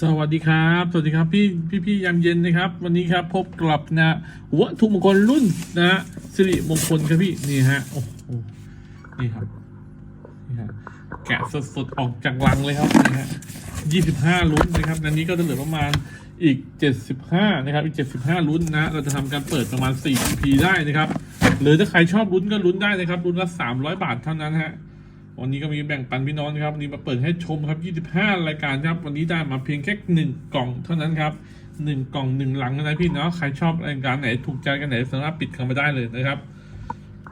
สวัสดีครับ สวัสดีครับพี่พี่พี่ยามเย็นนะครับ วันนี้ครับพบกลับนะวัตถุมงคลรุ่นนะฮะสิริมงคลครับพี่นี่ฮะโอ้โหนี่ครับนี่ฮะแกะสดๆออกจากลังเลยครับนี่ฮะยี่สิบห้าลุ้นนะครับอันนี้ก็จะเหลือประมาณอีกเจ็ดสิบห้านะครับอีกเจ็ดสิบห้าลุ้นนะเราจะทำการเปิดประมาณสี่ EP ได้นะครับ หรือถ้าใครชอบลุ้นก็ลุ้นได้นะครับลุ้นละสามร้อยบาทเท่านั้นฮะ วันนี้ก็มีแบ่งปันพี่น้องครับวันนี้มาเปิดให้ชมครับ 25 รายการครับวันนี้ได้มาเพียงแค่หนึ่งกล่องเท่านั้นครับหนึ่งกล่องหนึ่งหลังนะพี่เนาะใครชอบรายการไหนถูกใจกันไหนสามารถปิดเข้ามาได้เลยนะครับ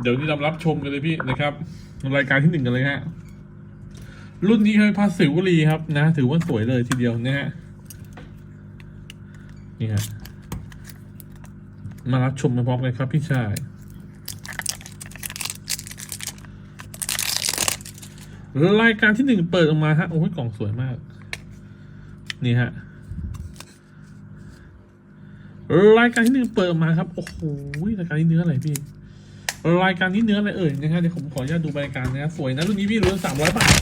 เดี๋ยวนี้เรารับชมกันเลยพี่นะครับ รายการที่หนึ่งกันเลยฮะรุ่นนี้คือพาสิวลีครับนะ ถือว่าสวยเลยทีเดียวนะฮะนี่ฮะมารับชมมาพร้อมกันครับพี่ชาย รายการที่หนึ่งเปิดออกมาฮะ โอ้ยกล่องสวยมาก นี่ฮะ รายการที่หนึ่งเปิดออกมาครับ โอ้โห รายการนี้เนื้ออะไรพี่ รายการนี้เนื้ออะไรเอ่ยนะฮะเดี๋ยวผมขออนุญาตดูรายการนะสวยนะรุ่นนี้พี่รุ่นสามร้อยบาท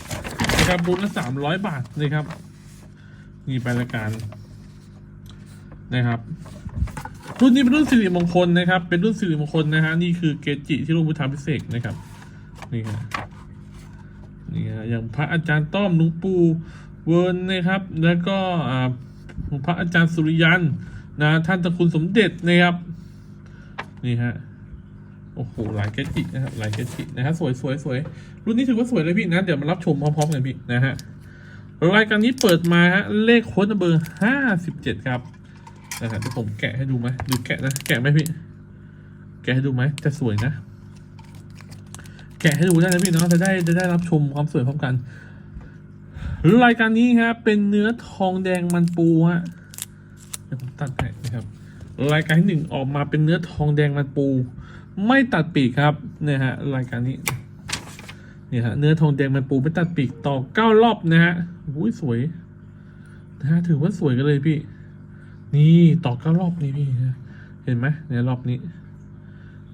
นะครับรุ่นละสามร้อยบาทนะครับ นี่ไปรายการนะครับรุ่นนี้เป็นรุ่นสิริมงคลนะครับ เป็นรุ่นสิริมงคลนะฮะ นี่คือเกจิที่รุ่นพุทธาพิเศษนะครับ นี่ฮะ นี่ฮะอย่างพระอาจารย์ต้อมหลวงปู่เวิร์นนะครับ แล้วก็พระอาจารย์สุริยันนะท่านตะคุณสมเด็จนะครับนี่ฮะโอ้โหหลายเกจินะครับหลายเกจินะฮะสวยสวยสวยรุ่นนี้ถือว่าสวยเลยพี่นะเดี๋ยวมารับชมพร้อมๆกันพี่นะฮะรายการนี้เปิดมาฮะเลขโค้ดเบอร์ห้าสิบเจ็ดครับนะฮะเดี๋ยวผมแกะให้ดูไหมดูแกะนะแกะไหมพี่ แกะให้ดูไหมจะสวยนะ แกะให้ดูได้นะพี่เนาะจะได้จะได้รับชมความสวยพร้อมกัน รายการนี้ครับเป็นเนื้อทองแดงมันปูฮะเดี๋ยวผมตัดให้นะครับ รายการที่หนึ่งออกมาเป็นเนื้อทองแดงมันปู ไม่ตัดปีกครับเนี่ยฮะรายการนี้เนี่ยฮะเนื้อทองแดงมันปูไม่ตัดปีกต่อเก้ารอบนะฮะอุ้ยสวยนะฮะถือว่าสวยกันเลยพี่ นี่ต่อเก้ารอบนี่พี่เห็นไหมเนี่ยรอบนี้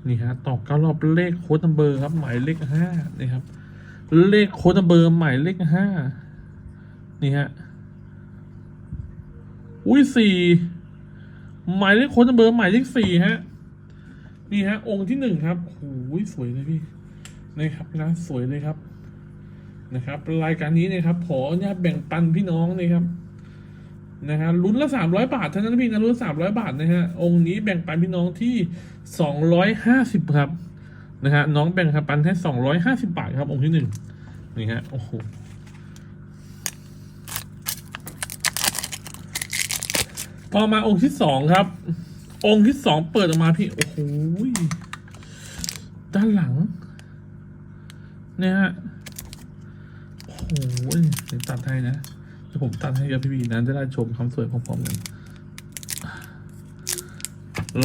นี่ฮะตอกเก้ารอบเลขโค้ดนัมเบอร์ครับ หมายเลขห้านี่ครับ เลขโค้ดนัมเบอร์หมายเลขห้านี่ฮะอุ้ยสี่หมายเลขโค้ดนัมเบอร์หมายเลขสี่ฮะนี่ฮะ องค์ที่หนึ่งครับโอ้ยสวยเลยพี่นะครับนะสวยเลยครับนะครับ รายการนี้นะครับขออนุญาตแบ่งปันพี่น้องนะครับ นะฮะลุ้นละสามร้อยบาทเท่านั้นพี่นะลุ้นสามร้อยบาทนะฮะองค์นี้แบ่งปันพี่น้องที่สองร้อยห้าสิบครับนะฮะน้องแบ่งปันให้สองร้อยห้าสิบบาทครับ องค์ที่หนึ่งนี่ฮะโอ้โหต่อมาองค์ที่สองครับ องค์ที่สองเปิดออกมาพี่ โอ้โหด้านหลัง เนี่ยฮะโอ้โหเดี๋ยวตัดให้นะ ผมตัดให้กับพี่บีนั้นจะได้ชมความสวยพร้อมกัน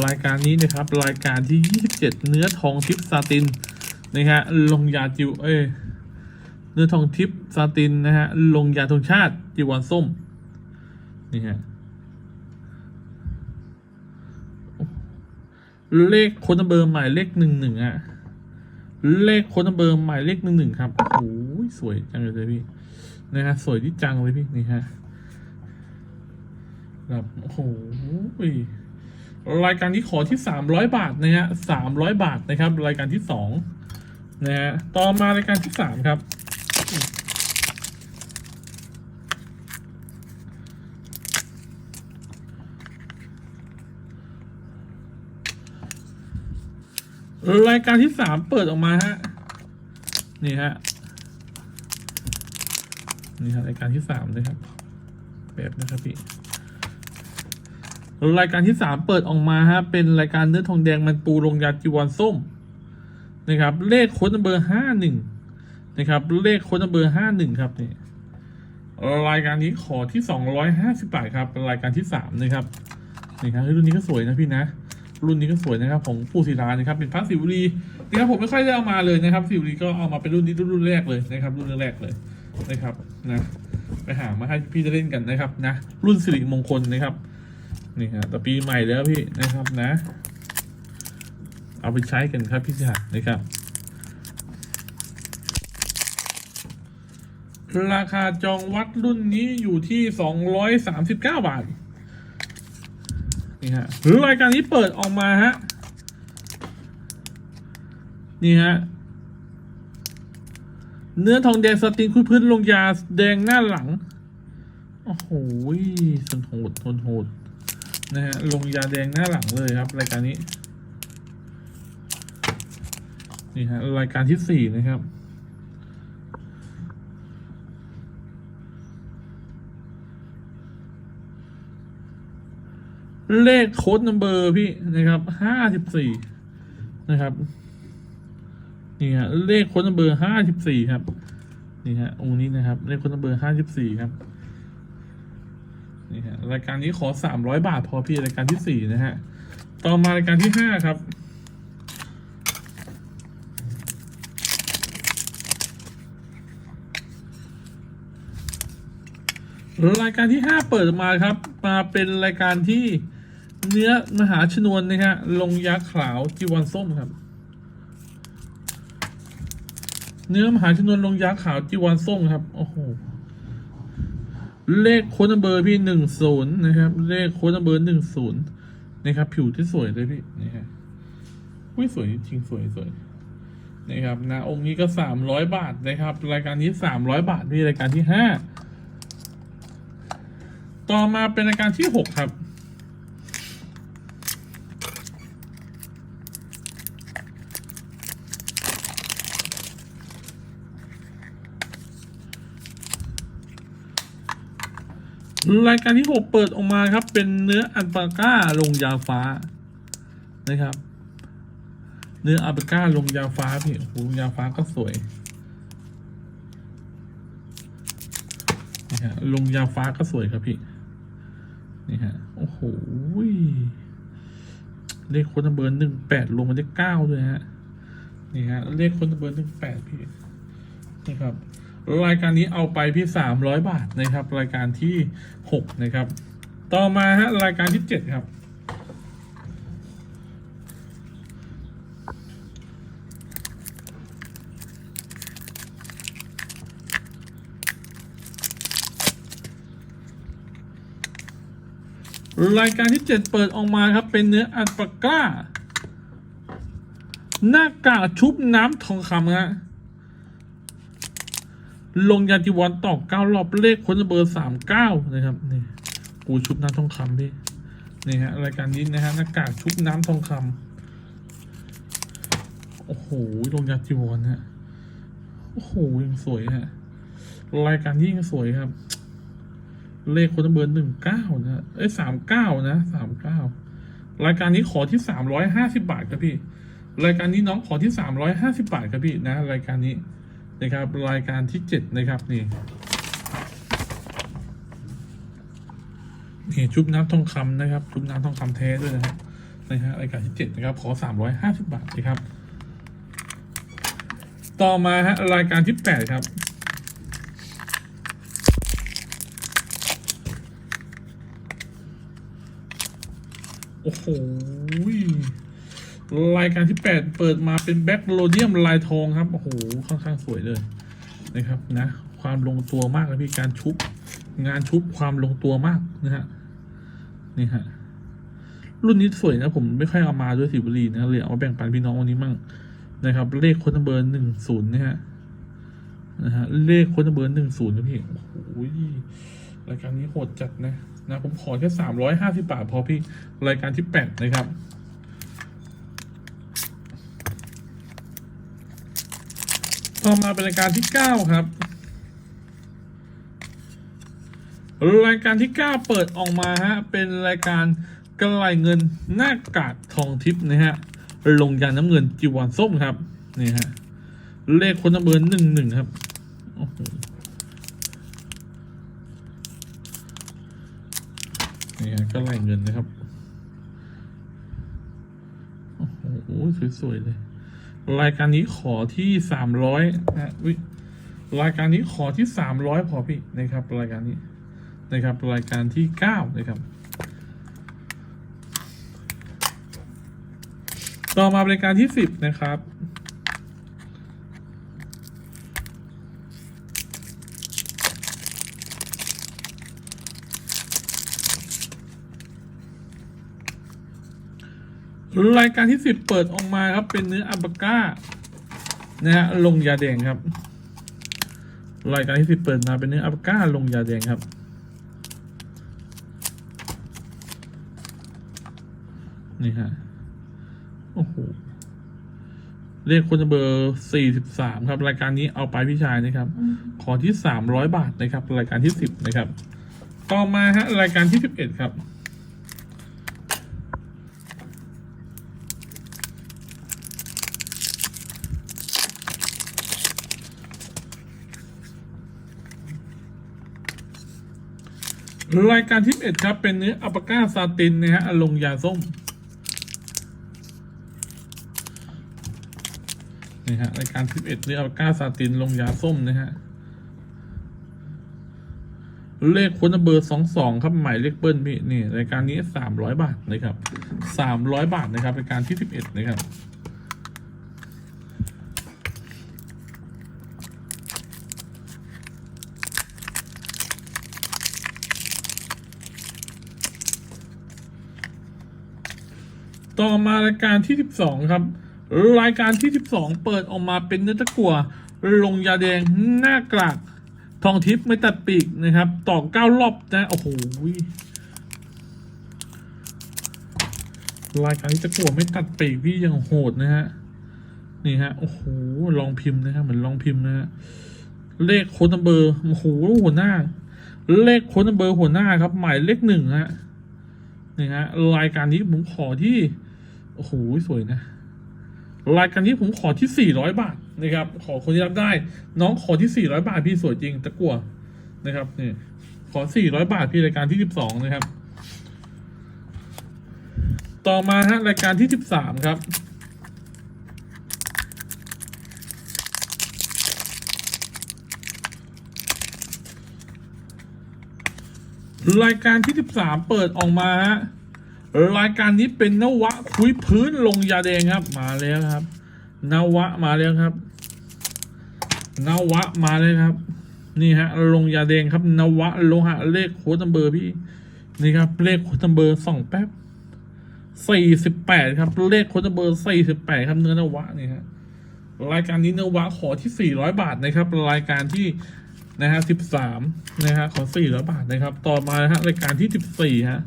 รายการนี้นะครับ รายการที่ 27 เนื้อทองทิพซาตินนะฮะลงยาจิวเอ้ยเนื้อทองทิพซาตินนะฮะลงยาธงชาติจีวรส้มนี่ฮะเลขค้นเบอร์หมายเลขหนึ่งหนึ่งอะเลขค้นเบอร์หมายเลขหนึ่งหนึ่งครับโอ้โหสวยจังเลยพี่ นะฮะสวยที่จังเลยพี่นี่ฮะแบบโอ้โหรายการนี้ขอที่สามร้อยบาทนะฮะสามร้อยบาทนะครับ รายการที่สองนะฮะต่อมารายการที่สามครับรายการที่สามเปิดออกมาฮะ นี่ฮะ นี่ครับรายการที่สามนะครับแบบนะครับพี่รายการที่สามเปิดออกมาฮะเป็นรายการเนื้อทองแดงมันปูลงยาจีวรส้มนะครับ เลขค้นเบอร์ห้าหนึ่งนะครับ เลขค้นเบอร์ห้าหนึ่งครับนี่รายการนี้ขอที่สองร้อยห้าสิบบาทครับเป็นรายการที่สามนะครับนี่ครับรุ่นนี้ก็สวยนะพี่นะรุ่นนี้ก็สวยนะครับของปู่ศิลานะครับเป็นพระสิวลีนะครับผมไม่ค่อยได้เอามาเลยนะครับสิวลีก็เอามาเป็นรุ่นนี้รุ่นแรกเลยนะครับ รุ่นแรกเลยนะครับ นะไปหามาให้พี่จะเล่นกันนะครับนะ รุ่นสิริมงคลนะครับนี่ฮะแต่ปีใหม่แล้วพี่นะครับนะ เอาไปใช้กันครับพี่สหัสนะครับ ราคาจองวัดรุ่นนี้อยู่ที่สองร้อยสามสิบเก้าบาทนี่ฮะรายการนี้เปิดออกมาฮะนี่ฮะ เนื้อทองแดงสติงคุยพื้นลงยาแดงหน้าหลัง โอ้โหทนโหดทนโหดนะฮะลงยาแดงหน้าหลังเลยครับ รายการนี้ นี่ฮะรายการที่สี่นะครับเลขโค้ดนัมเบอร์พี่นะครับห้าสิบสี่นะครับ นี่ฮะเลขค้นัมเบอร์ห้าสิบสี่ครับ นี่ฮะองค์นี้นะครับ เลขค้นัมเบอร์ห้าสิบสี่ครับนี่ฮะรายการนี้ขอสามร้อยบาทพอพี่รายการที่สี่นะฮะต่อมารายการที่ห้าครับรายการที่ห้าเปิดมาครับ มาเป็นรายการที่เนื้อมหาชนวนนะฮะลงยักษ์ขาวจีวรส้มครับ เนื้อมหาชนวนลงยักษ์ขาวจีวรส้มครับ โอ้โห เลขโค้ดนัมเบอร์พี่หนึ่งศูนย์นะครับ เลขโค้ดนัมเบอร์หนึ่งศูนย์นะครับ ผิวที่สวยเลยพี่นี่ฮะอุ้ยสวยจริงสวยสวยนะครับนะองค์นี้ก็สามร้อยบาทนะครับ รายการนี้สามร้อยบาทพี่รายการที่ห้าต่อมาเป็นรายการที่หกครับ รายการที่หกเปิดออกมาครับ เป็นเนื้ออัลปาก้าลงยาฟ้านะครับ เนื้ออัลปาก้าลงยาฟ้าพี่โอ้โหลงยาฟ้าก็สวยนี่ฮะลงยาฟ้าก็สวยครับพี่นี่ฮะโอ้โหเลขคนเบอร์หนึ่งแปดลงมาได้เก้าด้วยฮะนี่ฮะเลขคนเบอร์หนึ่งแปดพี่นี่ครับ รายการนี้เอาไปพี่สามร้อยบาทนะครับ รายการที่หกนะครับ ต่อมาฮะรายการที่เจ็ดครับรายการที่เจ็ดเปิดออกมาครับ เป็นเนื้ออัลปาก้า หน้ากากชุบน้ำทองคำฮะ ลงยาติวันต่อเก้ารอบเลขคนเบอร์สามเก้านะครับนี่กูชุบน้ำทองคำพี่นี่ฮะรายการนี้นะฮะหน้ากากชุบน้ำทองคำโอ้โหลงยาติวันฮะโอ้โหยังสวยฮะรายการนี้ยังสวยครับ เลขคนเบอร์หนึ่งเก้านะเอ้ยสามเก้านะสามเก้ารายการนี้ขอที่สามร้อยห้าสิบาทครับพี่ รายการนี้น้องขอที่สามร้อยห้าสิบาทครับพี่นะ รายการนี้ นะครับรายการที่เจ็ดนะครับนี่นี่ชุบน้ำทองคำนะครับ ชุบน้ำทองคำแท้ด้วยนะครับนะฮะรายการที่เจ็ดนะครับ ขอสามร้อยห้าสิบาทนะครับ ต่อมาฮะรายการที่แปดครับโอ้โห รายการที่แปดเปิดมาเป็นแบ็คโลเดียมลายทองครับ โอ้โห ค่อนข้างสวยเลยนะครับนะ ความลงตัวมากเลยพี่การชุบ งานชุบความลงตัวมากนะฮะ นี่ฮะ รุ่นนี้สวยนะ ผมไม่ค่อยเอามาด้วยสิบุรีนะเลยเอามาแบ่งปันพี่น้องวันนี้มั่งนะครับ เลขค้ดเบอร์หนึ่งศูนย์นะฮะ นะฮะ เลขค้ดเบอร์หนึ่งศูนย์นะพี่ โอ้โหรายการนี้โหดจัดนะ นะ ผมขอแค่สามร้อยห้าสิบาทพอพี่ รายการที่แปดนะครับ ต่อมาเป็นรายการที่เก้าครับ รายการที่เก้าเปิดออกมาฮะ เป็นรายการกระไรเงินหน้ากากทองทิพย์นะฮะ ลงยาน้ำเงินจีวรส้มครับ นี่ฮะ เลขคนนัมเบอร์หนึ่งหนึ่งครับนี่ฮะกระไรเงินนะครับ โอ้โหสวยๆเลย รายการนี้ขอที่สามร้อยนะวิรายการนี้ขอที่สามร้อยพอพี่นะครับ รายการนี้นะครับ รายการที่เก้านะครับ ต่อมาเป็นรายการที่สิบนะครับ รายการที่สิบเปิดออกมาครับเป็นเนื้ออัลปาก้านะฮะลงยาแดงครับ รายการที่สิบเปิดมาเป็นเนื้ออัลปาก้าลงยาแดงครับนี่ฮะโอ้โหเลขคนเบอร์สี่สิบสามครับ รายการนี้เอาไปพี่ชายนะครับ ขอที่สามร้อยบาทนะครับ รายการที่สิบนะครับ ต่อมาฮะรายการที่สิบเอ็ดครับ รายการที่เอ็ดครับ เป็นเนื้ออัปปาก้าซาตินนะฮะลงยาส้มนี่ฮะรายการที่เอ็ดเนื้ออัปปาก้าซาตินลงยาส้มนะฮะเลขคนเบอร์สองสองครับหมายเลขเบิ้ลพี่นี่รายการนี้สามร้อยบาทนะครับสามร้อยบาทนะครับรายการที่สิบเอ็ดนะครับ ต่อมารายการที่สิบสองครับ รายการที่สิบสองเปิดออกมาเป็นเนื้อตะกั่วลงยาแดงหน้ากลากทองทิพย์ไม่ตัดปีกนะครับ ต่อเก้ารอบนะโอ้โหรายการที่ตะกั่วไม่ตัดปีกพี่ยังโหดนะฮะนี่ฮะโอ้โหลองพิมพ์นะฮะเหมือนลองพิมพ์นะฮะเลขโค้ดนัมเบอร์โอ้โหหัวหน้า เลขโค้ดนัมเบอร์หัวหน้าครับ หมายเลขหนึ่งฮะนี่ฮะรายการนี้ผมขอที่ โอ้โหสวยนะ รายการนี้ผมขอที่ 400 บาทนะครับ ขอคนที่รับได้ น้องขอที่ 400 บาทพี่สวยจริงตะกัวนะครับนี่ขอ 400 บาทพี่รายการที่ 12 นะครับ ต่อมาฮะรายการที่ 13 ครับรายการที่ 13 เปิดออกมาฮะ รายการนี้เป็นนวะคุยพื้นลงยาแดงครับ มาแล้วครับ นวะมาแล้วครับ นวะมาเลยครับ นี่ฮะ ลงยาแดงครับ นวะโลหะเลขโค้ดนัมเบอร์พี่ นี่ครับ เลขโค้ดนัมเบอร์สองแป๊บสี่สิบแปดครับ เลขโค้ดนัมเบอร์สี่สิบแปดครับเนื้อนวะนี่ฮะรายการนี้นวะขอที่สี่ร้อยบาทนะครับ รายการที่นะฮะสิบสามนะฮะขอสี่ร้อยบาทนะครับ ต่อมาฮะรายการที่สิบสี่ฮะ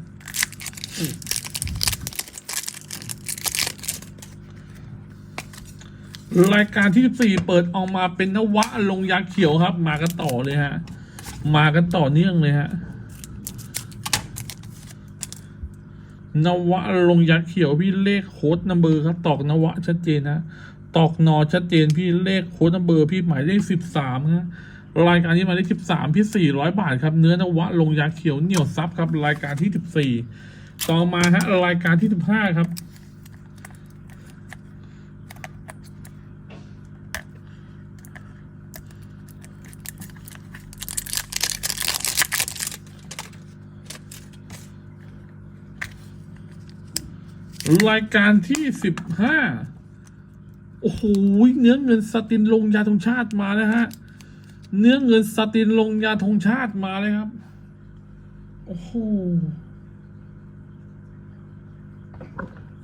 รายการที่ 14 เปิดออกมาเป็นนวะลงยาเขียวครับ มากันต่อเลยฮะ มากันต่อเนื่องเลยฮะ นวะลงยาเขียวพี่เลขโค้ดนัมเบอร์ครับ ตอกนวะชัดเจนนะตอกนอชัดเจนพี่เลขโค้ดนัมเบอร์พี่หมายเลขสิบสามฮะรายการนี้หมายเลขสิบสามพี่สี่ร้อยบาทครับ เนื้อนวะลงยาเขียวเหนียวซับครับ รายการที่สิบสี่ต่อมาฮะรายการที่สิบห้าครับ รายการที่สิบห้าโอ้โหเนื้อเงินสตินลงยาธงชาติมาแล้วฮะ เนื้อเงินสตินลงยาธงชาติมาเลยครับ โอ้โห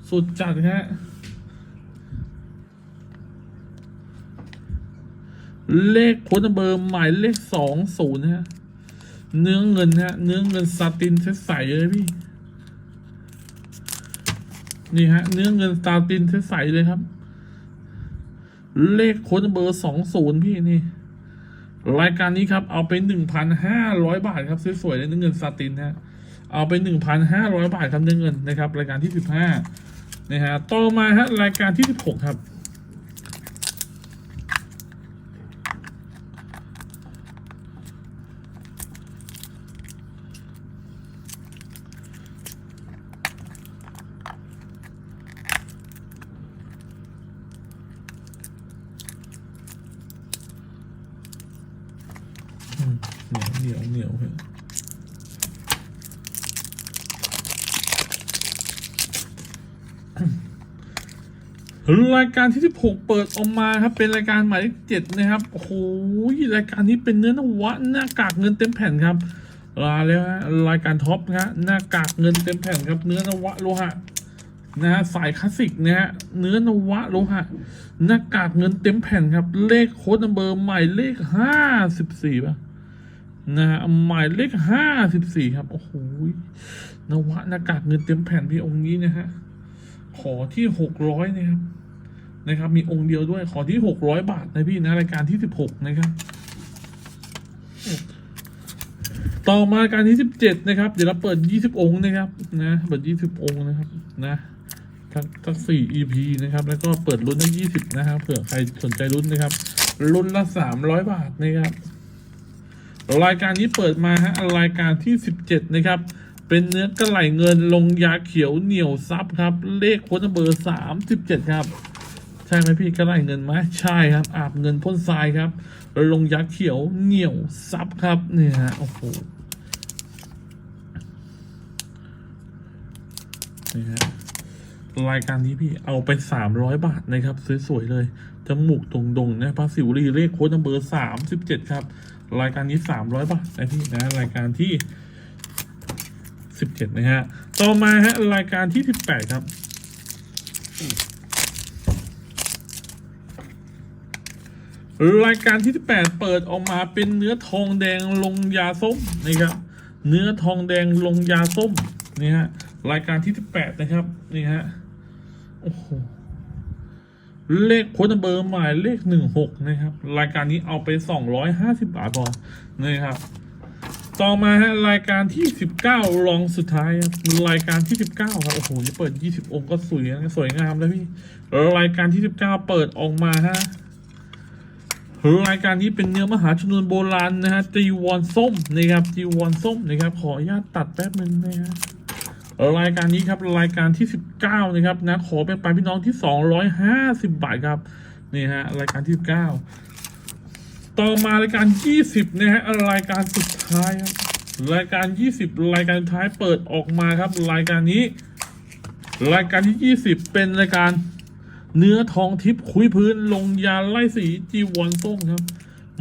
สุดจัดฮะ เลขโค้ดเบอร์หมายเลขสองศูนย์ฮะ เนื้อเงินฮะ เนื้อเงินสตินใสๆเลยพี่ นี่ฮะ เนื้อเงินสตาร์ตินใสๆเลยครับ เลขโค้ดเบอร์สองศูนย์พี่นี่ รายการนี้ครับ เอาไปหนึ่งพันห้าร้อยบาทครับสวยๆเลยเนื้อเงินสตาร์ตินฮะเอาไปหนึ่งพันห้าร้อยบาทครับเนื้อเงินนะครับ รายการที่สิบห้านะฮะต่อมาฮะรายการที่สิบหกครับ อืม เหนียวเหนียวเหนียวเหรายการที่ 16 เปิดออกมาครับ เป็นรายการหมายเลขเจ็ดนะครับ โอ้โหรายการนี้เป็นเนื้อนวะหน้ากากเงินเต็มแผ่นครับลาแล้วฮะรายการท็อปนะฮะหน้ากากเงินเต็มแผ่นครับ เนื้อนวะโลหะนะฮะสายคลาสสิกนะฮะเนื้อนวะโลหะหน้ากากเงินเต็มแผ่นครับ เลขโค้ดนัมเบอร์หมายเลขห้าสิบสี่ป่ะ นะฮะหมายเลขห้าสิบสี่ครับ โอ้โหนวะหน้ากากเงินเต็มแผ่นพี่องค์นี้นะฮะ ขอที่หกร้อยนะครับ นะครับ มีองค์เดียวด้วย ขอที่หกร้อยบาทนะพี่นะ รายการที่สิบหกนะครับ ต่อมาการที่สิบเจ็ดนะครับ เดี๋ยวเราเปิดยี่สิบองค์นะครับ นะ เปิดยี่สิบองค์นะครับ นะทั้งทั้งสี่ EP นะครับ แล้วก็เปิดรุ่นทั้งยี่สิบนะครับ เผื่อใครสนใจรุ่นนะครับ รุ่นละสามร้อยบาทนะครับ รายการนี้เปิดมาฮะรายการที่สิบเจ็ดนะครับ เป็นเนื้อกระไหลเงินลงยาเขียวเหนียวซับครับ เลขโค้ดเบอร์สามสิบเจ็ดครับ ใช่ไหมพี่กระไหลเงินไหมใช่ครับ อาบเงินพ่นทรายครับลงยาเขียวเหนียวซับครับเนี่ยฮะโอ้โหนี่ฮะรายการนี้พี่เอาไปสามร้อยบาทนะครับ สวย ๆ เลยจมูกตรงๆนะพาสิวรีเลขโค้ดเบอร์สามสิบเจ็ดครับ รายการนี้สามร้อยบาทนะพี่นะรายการที่สิบเจ็ดนะฮะต่อมาฮะรายการที่สิบแปดครับรายการที่ 18 เปิดออกมาเป็นเนื้อทองแดงลงยาส้มนะครับเนื้อทองแดงลงยาส้มนี่ฮะรายการที่ 18 นะครับนี่ฮะโอ้โห เลขโค้ดเบอร์หมายเลข16นะครับ รายการนี้เอาไป250บบาทพอนะครับ ต่อมาฮะรายการที่19รองสุดท้ายครับรายการที่19ครับโอ้โหนี่เปิด20องค์ก็สวยนะสวยงามแล้วพี่รายการที่19เปิดออกมาฮะรายการนี้เป็นเนื้อมหาชนวนโบราณนะฮะจีวอนส้มนะครับจีวอนส้มนะครับขออนุญาตตัดแป๊บนึงนะฮะ รายการนี้ครับรายการที่สิบเก้านะครับนะขอเป็นไปพี่น้องที่สองร้อยห้าสิบบาทครับนี่ฮะรายการที่สิบเก้าต่อมารายการยี่สิบนะฮะรายการสุดท้ายครับรายการยี่สิบรายการสุดท้ายเปิดออกมาครับ รายการนี้ รายการที่ยี่สิบเป็นรายการเนื้อทองทิพย์คุยพื้นลงยาไล่สีจีวอนส้มครับ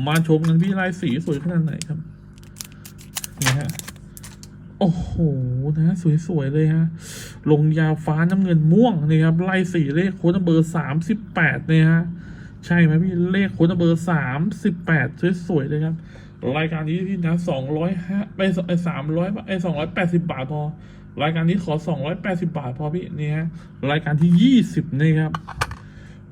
มาชมกันที่ไลายสีสวยขนาดไหนครับ โอ้โหนะสวยๆเลยฮะลงยาฟ้าน้ำเงินม่วงนะครับไล่สีเลขโค้ดเบอร์สามสิบแปดเนี่ยฮะใช่ไหมพี่เลขโค้ดเบอร์สามสิบแปดสวยๆเลยครับ รายการนี้ที่นะสองร้อยห้าไปสามร้อยไอสองร้อยแปดสิบาทพอรายการนี้ขอสองร้อยแปดสิบาทพอพี่นี่ฮะรายการที่ยี่สิบนี่ครับ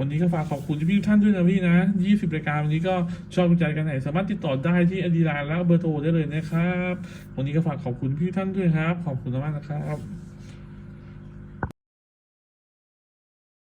วันนี้ก็ฝากขอบคุณพี่ทุกท่านด้วยนะพี่นะ 20 รายการวันนี้ก็ชอบใจกันไหน สามารถติดต่อได้ที่อดีไลน์และเบอร์โทรได้เลยนะครับ วันนี้ก็ฝากขอบคุณพี่ท่านด้วยครับ ขอบคุณมากนะครับ